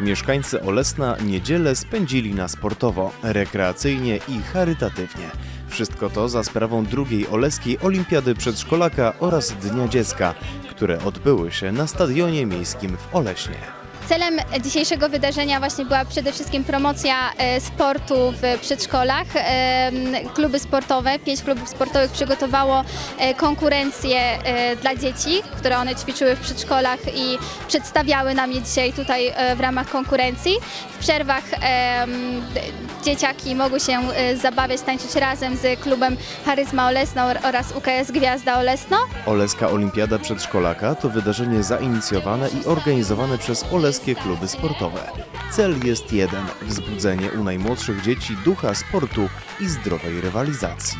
Mieszkańcy Olesna niedzielę spędzili na sportowo, rekreacyjnie i charytatywnie. Wszystko to za sprawą drugiej Oleskiej Olimpiady Przedszkolaka oraz Dnia Dziecka, które odbyły się na Stadionie Miejskim w Oleśnie. Celem dzisiejszego wydarzenia właśnie była przede wszystkim promocja e, sportu w przedszkolach. E, Kluby sportowe, pięć klubów sportowych przygotowało e, konkurencje dla dzieci, które one ćwiczyły w przedszkolach i przedstawiały nam je dzisiaj tutaj w ramach konkurencji. W przerwach dzieciaki mogły się zabawiać, tańczyć razem z klubem Charyzma Olesno oraz UKS Gwiazda Olesno. Oleska Olimpiada Przedszkolaka to wydarzenie zainicjowane i organizowane przez oleskie kluby sportowe. Cel jest jeden wzbudzenie u najmłodszych dzieci ducha sportu i zdrowej rywalizacji.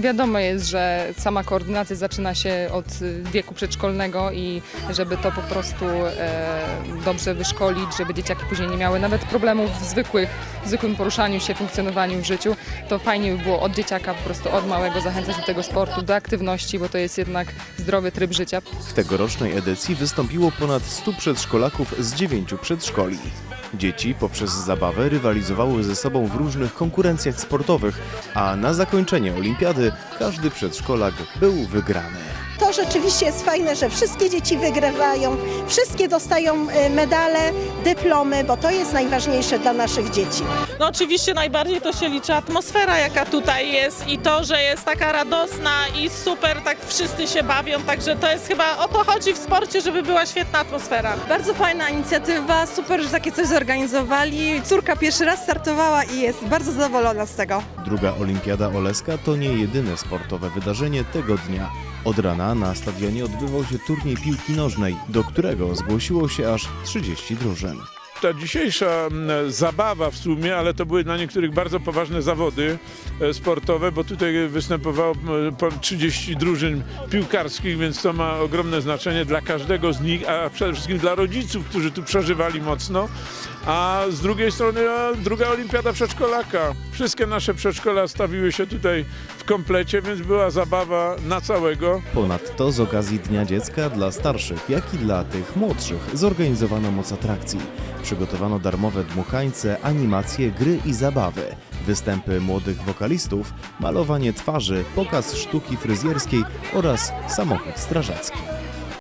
Wiadomo jest, że sama koordynacja zaczyna się od wieku przedszkolnego i żeby to po prostu e, dobrze wyszkolić, żeby dzieciaki później nie miały nawet problemów w zwykłych, w zwykłym poruszaniu się, funkcjonowaniu w życiu, to fajnie by było od dzieciaka po prostu od małego zachęcać do tego sportu, do aktywności, bo to jest jednak zdrowy tryb życia. W tegorocznej edycji wystąpiło ponad 100 przedszkolaków z 9 przedszkoli. Dzieci poprzez zabawę rywalizowały ze sobą w różnych konkurencjach sportowych, a na zakończenie olimpiady każdy przedszkolak był wygrany. To rzeczywiście jest fajne, że wszystkie dzieci wygrywają, wszystkie dostają e, medale, dyplomy, bo to jest najważniejsze dla naszych dzieci. No oczywiście najbardziej to się liczy atmosfera, jaka tutaj jest i to, że jest taka radosna i super, tak wszyscy się bawią, także to jest chyba, o to chodzi w sporcie, żeby była świetna atmosfera. Bardzo fajna inicjatywa, super, że takie coś zorganizowali. Córka pierwszy raz startowała i jest bardzo zadowolona z tego. Druga olimpiada Oleska to nie jedyne sportowe wydarzenie tego dnia. Od rana na stadionie odbywał się turniej piłki nożnej, do którego zgłosiło się aż 30 drużyn. Ta dzisiejsza mm, zabawa w sumie, ale to były dla niektórych bardzo poważne zawody e, sportowe, bo tutaj występowało m, ponad 30 drużyn piłkarskich, więc to ma ogromne znaczenie dla każdego z nich, a przede wszystkim dla rodziców, którzy tu przeżywali mocno. A z drugiej strony druga olimpiada przedszkolaka. Wszystkie nasze przedszkola stawiły się tutaj w komplecie, więc była zabawa na całego. Ponadto z okazji Dnia Dziecka dla starszych, jak i dla tych młodszych zorganizowano moc atrakcji. Przygotowano darmowe dmuchańce, animacje, gry i zabawy, występy młodych wokalistów, malowanie twarzy, pokaz sztuki fryzjerskiej oraz samochód strażacki.